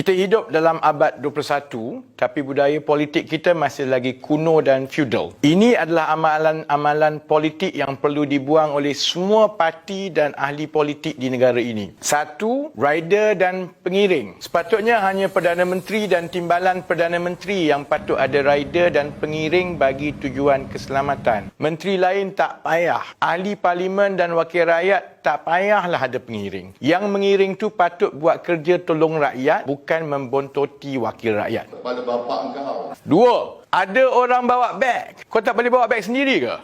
Kita hidup dalam abad 21 tapi budaya politik kita masih lagi kuno dan feudal. Ini adalah amalan-amalan politik yang perlu dibuang oleh semua parti dan ahli politik di negara ini. Satu, rider dan pengiring. Sepatutnya hanya Perdana Menteri dan timbalan Perdana Menteri yang patut ada rider dan pengiring bagi tujuan keselamatan. Menteri lain tak payah. Ahli parlimen dan wakil rakyat tak payahlah ada pengiring. Yang mengiring tu patut buat kerja tolong rakyat membontoti wakil rakyat. Pada bapak engkau. Dua, ada orang bawa beg. Kau tak boleh bawa beg sendiri ke?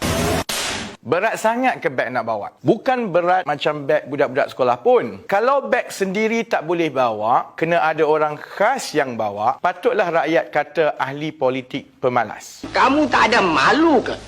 Berat sangat ke beg nak bawa? Bukan berat macam beg budak-budak sekolah pun. Kalau beg sendiri tak boleh bawa, kena ada orang khas yang bawa, patutlah rakyat kata ahli politik pemalas. Kamu tak ada malu ke?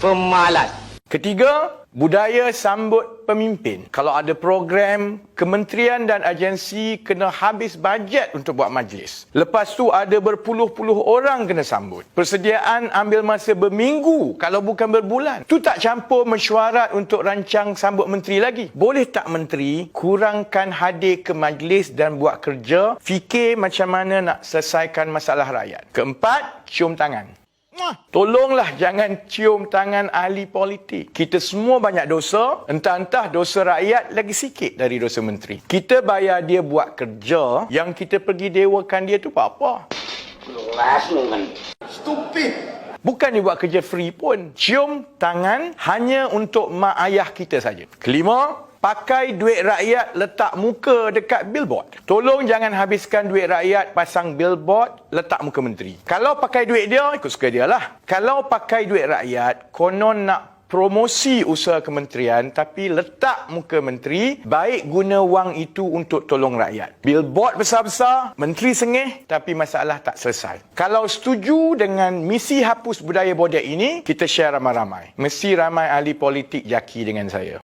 Pemalas. Ketiga, budaya sambut pemimpin. Kalau ada program, kementerian dan agensi kena habis bajet untuk buat majlis. Lepas tu ada berpuluh-puluh orang kena sambut. Persediaan ambil masa berminggu kalau bukan berbulan. Tu tak campur mesyuarat untuk rancang sambut menteri lagi. Boleh tak menteri kurangkan hadir ke majlis dan buat kerja, fikir macam mana nak selesaikan masalah rakyat. Keempat, cium tangan. Muah. Tolonglah jangan cium tangan ahli politik. Kita semua banyak dosa, entah-entah dosa rakyat lagi sikit dari dosa menteri. Kita bayar dia buat kerja, yang kita pergi dewakan dia tu apa-apa. Kelas. Stupid. Bukan dia buat kerja free pun. Cium tangan hanya untuk mak ayah kita saja. Kelima, pakai duit rakyat letak muka dekat billboard. Tolong jangan habiskan duit rakyat pasang billboard letak muka menteri. Kalau pakai duit dia, ikut suka dia lah. Kalau pakai duit rakyat, konon nak promosi usaha kementerian tapi letak muka menteri baik guna wang itu untuk tolong rakyat. Billboard besar-besar, menteri sengih tapi masalah tak selesai. Kalau setuju dengan misi hapus budaya bodek ini, kita share ramai-ramai. Mesti ramai ahli politik jaki dengan saya.